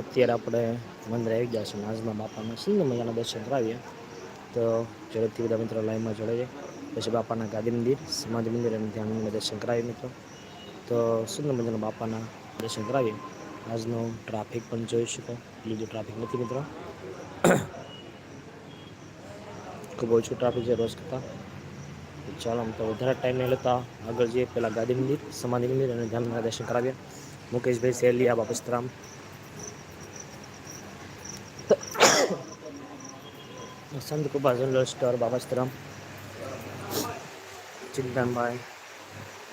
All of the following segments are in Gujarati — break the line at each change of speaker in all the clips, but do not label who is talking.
અત્યારે આપણે મંદિર આવી ગયા છે નાજમા બાપાના સુંદર મજાના દર્શન કરાવીએ. તો ઝડપથી બધા મિત્રો લાઈનમાં જોડાઈએ પછી બાપાના ગાદી મંદિર સમાધિ મંદિર અને ધ્યાન મંદિર દર્શન કરાવીએ મિત્રો. તો સુંદર મજાના બાપાના દર્શન કરાવીએ. આજનો ટ્રાફિક પણ જોઈ શકો. બીજું ટ્રાફિક નથી મિત્રો. ખૂબ ઓછું ટ્રાફિક છે રોજ કરતાં. ચાલો આમ તો વધારે ટાઈમ નહીં લેતા. આગળ જઈએ. પહેલાં ગાદી મંદિર સમાધિ મંદિર અને ધ્યાન દર્શન કરાવીએ. મુકેશભાઈ સેલિયા બાપસ્તરામ સંત કૃપા જનરલ સ્ટોર બાપસ્તરામ ચિંતનભાઈ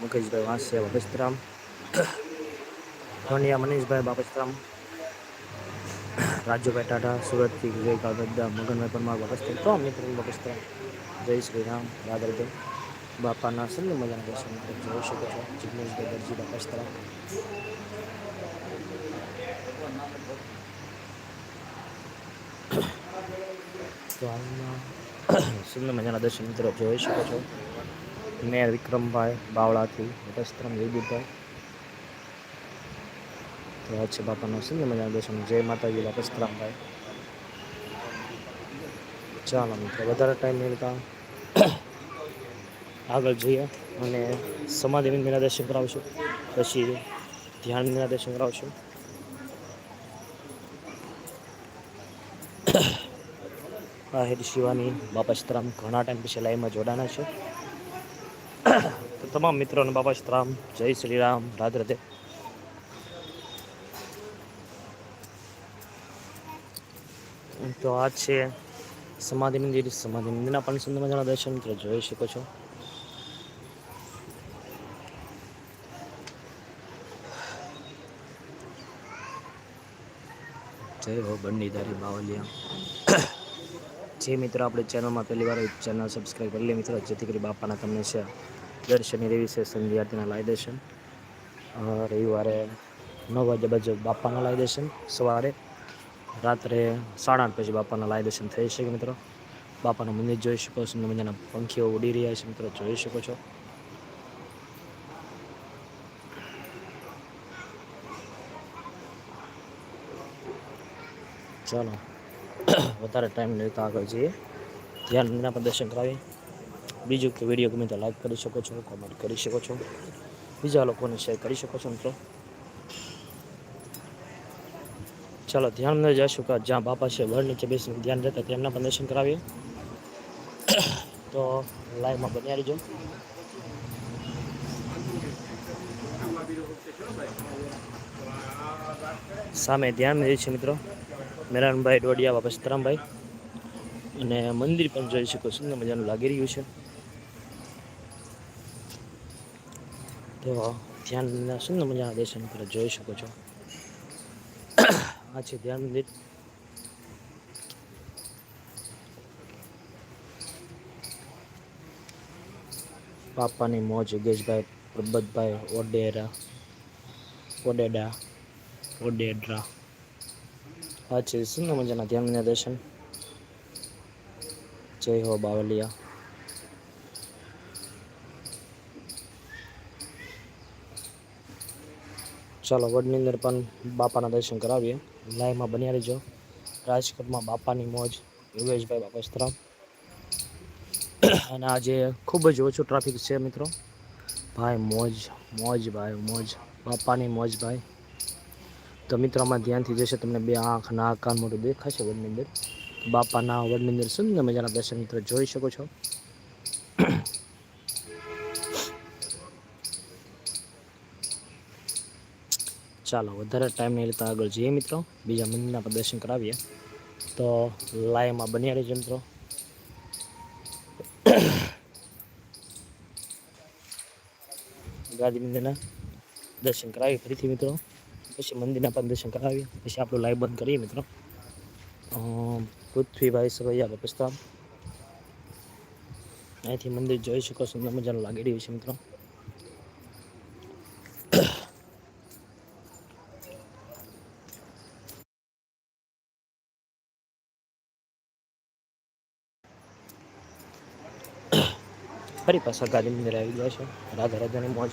મુકેશભાઈ વાંસિયા બાપસ્તરામ ધોનિયા, મનીષભાઈ બાપસ્તરામ રાજુભાઈ ટાટા સુરતથી વિવેકા ગદ્દા મગનભાઈ પરમાર બાપસ્તરામ તો મિત્રો બાપસ્તરામ જય શ્રી રામ. રાધરદેવ બાપાના સુંદર મજાના દર્શન જોઈ શકો છો. જિગ્નેશભાઈ દરજી બાપસ્તરામ તો હાલમાં સુંદર મજાના દર્શન મિત્રો જોઈ શકો છો. મેયર વિક્રમભાઈ બાવળાથી વસ્ત્રમ વિદુભાઈ. તો આ છે બાપાનો સુંદર મજાના દર્શન. જય માતાજી વસ્ત્રામભાઈ ચાલો મિત્રો, વધારે ટાઈમ મેળવતા આગળ જઈએ અને સમાધિ મંદિરના દર્શન કરાવશું. પછી ધ્યાન મંદિરના દર્શન કરાવશું. હેડ શિવાની બાપા સીતારામ ઘણા ટાઈમ પછી લાઈવમાં જોડાના છે. તો તમામ મિત્રોને બાપા સીતારામ જય શ્રી રામ, રાધે રાધે. તો આ છે સમાધિ મંદિર. સમાધિ મંદિરના પણ સુંદર મજાના દર્શન મિત્રો જોઈ શકો છો. જય હો બંડીધારી બાવલિયા. જે મિત્રો આપણે ચેનલમાં પહેલી વાર ચેનલ સબસ્ક્રાઈબ કરી લે. મિત્રો જેથી કરી બાપાના તમને છે દર શનિ રવિ છે સંધ્યાર્થીના લાવી દર્શન અ, રવિવારે નવ વાગ્યા બાજુ બાપાના લાવી દર્શન સવારે રાત્રે સાડા આઠ પછી બાપાના લાવી દર્શન થઈ શકે મિત્રો. બાપાનું મંદિર જોઈ શકો છો મજાના પંખીઓ ઉડી રહ્યા છે મિત્રો જોઈ શકો છો. ચાલો. વધારે ટાઈમ લેતા આગળ જઈએ. ધ્યાન મંદિરના પણ દર્શન કરાવીએ. બીજું કે વીડિયો ગમે તો લાઈક કરી શકો છો કોમેન્ટ કરી શકો છો. બીજા લોકોને શેર કરી શકો છો મિત્રો. ચાલો, ધ્યાન અંદર જઈશું કે જ્યાં બાપા છે વડ નીચે બેસીને ધ્યાન રહેતા તેમના પણ દર્શન કરાવીએ. તો લાઈવમાં બન્યા રહીજો. સામે ધ્યાન મંદિર છે મિત્રો. મેરાનભાઈ ડોડિયા સીતારામભાઈ. અને મંદિર પણ જોઈ શકો સુંદર મજાનું લાગી રહ્યું છે. તો ધ્યાનના સુંદર મજાના દર્શન પર જોઈ શકો છો. આ છે ધ્યાન મંદિર. પાપાની મોજ, યોગેશભાઈ પ્રબતભાઈ ઓડેરા, ઓડેડા, ઓડેડરા. છે સુંદર મજાના? ધ્યાન દર્શન. જય હો બાવલિયા. ચાલો, વડની અંદર પણ બાપાના દર્શન કરાવીએ. લાઈવમાં બન્યા રહેજો. રાજકોટમાં બાપાની મોજ, યોગેશભાઈ બાપા સ્તરામ અને આજે ખૂબ જ ઓછું ટ્રાફિક છે મિત્રો. ભાઈ, મોજ મોજ ભાઈ, મોજ. બાપાની મોજ ભાઈ. તો મિત્રોમાં ધ્યાનથી જશે તમને બે આંખ, નાક, કાન મોઢું દેખાશે વડની અંદર બાપાના વડની અંદર સુંદર મજાના દર્શન મિત્રો જોઈ શકો છો. ચાલો, વધારે ટાઈમ નહીં લેતા આગળ જઈએ મિત્રો. બીજા મંદિરના પણ દર્શન કરાવીએ. તો લાઈવમાં બન્યા રહેજો મિત્રો. ગાંધી મંદિરના દર્શન કરાવીએ ફરીથી મિત્રો. પછી મંદિરના પણ દર્શન કરાવીએ. પછી આપણું લાઈવ બંધ કરીએ મિત્રો. પૃથ્વીભાઈ સરવૈયા બાપસ્તાન અહીંથી મંદિર જોઈ શકો સુંદર મજાનું લાગી રહ્યું છે મિત્રો. ફરી પાછા ગાંધી મંદિર આવી ગયા છે. રાધા રાધાની મોજ.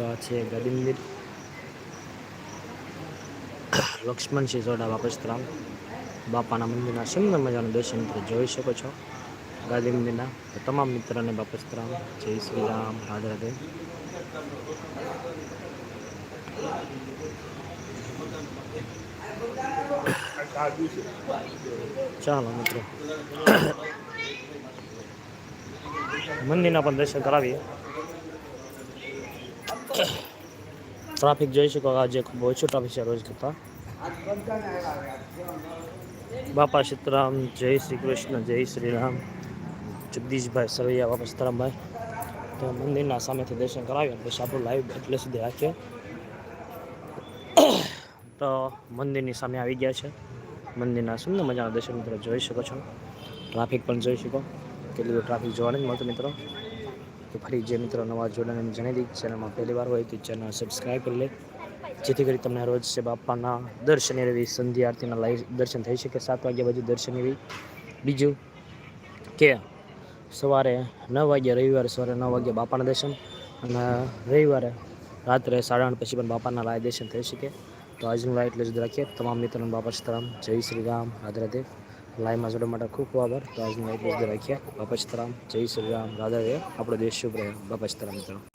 તો આ છે ગાદી મંદિર સિસોડા સોડા બાપસ્તરામ બાપાના મંદિરના સુંદર મજાનું દર્શન તમે જોઈ શકો છો. ગાદી મંદિરના તો તમામ મિત્રોને બાપસ્તરામ જય શ્રી રામ, રાધે રાધે. ચાલો મિત્રો. મંદિરના પણ દર્શન કરાવીએ. ટ્રાફિક જોઈ શકો આજે ખૂબ ઓછું ટ્રાફિક છે રોજ કરતાં. બાપા સીતરામ, જય શ્રી કૃષ્ણ, જય શ્રી રામ. જગદીશભાઈ સરવૈયા, બાપા સીતરામભાઈ. તો મંદિરના સામેથી દર્શન કરાવ્યા પછી આપણું લાઈવ એટલે સુધી રાખ્યો તો મંદિરની સામે આવી ગયા છે. મંદિરના સુંદર મજાના દર્શન મિત્રો જોઈ શકો છો. ટ્રાફિક પણ જોઈ શકો. કેટલી ટ્રાફિક જોવા નથી મળતું મિત્રો. તો ફરી જે મિત્રો નવા જોડાને જણાવી દઈ ચેનલમાં પહેલી વાર હોય તો ચેનલ સબસ્ક્રાઈબ કરી લે. જેથી કરી તમને રોજ છે બાપાના દર્શન એવી સંધ્યા આરતીના લાઈવ દર્શન થઈ શકે સાત વાગ્યા પછી દર્શન એવી. બીજું કે સવારે નવ વાગ્યા રવિવારે સવારે નવ વાગ્યા બાપાના દર્શન અને રવિવારે રાત્રે સાડા આઠ પછી પણ બાપાના લાય દર્શન થઈ શકે. તો આજનું લાઈવ એટલે જ રાખીએ. તમામ મિત્રોને બાપા સીતારામ, જય શ્રી રામ. રાધે. લાઈવમાં જોડવા માટે ખૂબ ખૂબ આભાર. તો આજનું જ રાખીએ બાપચતરામ જય શ્રી રામ. રાધા આપણો દેશ શુભ રહે. બાપચતરામ મિત્રો.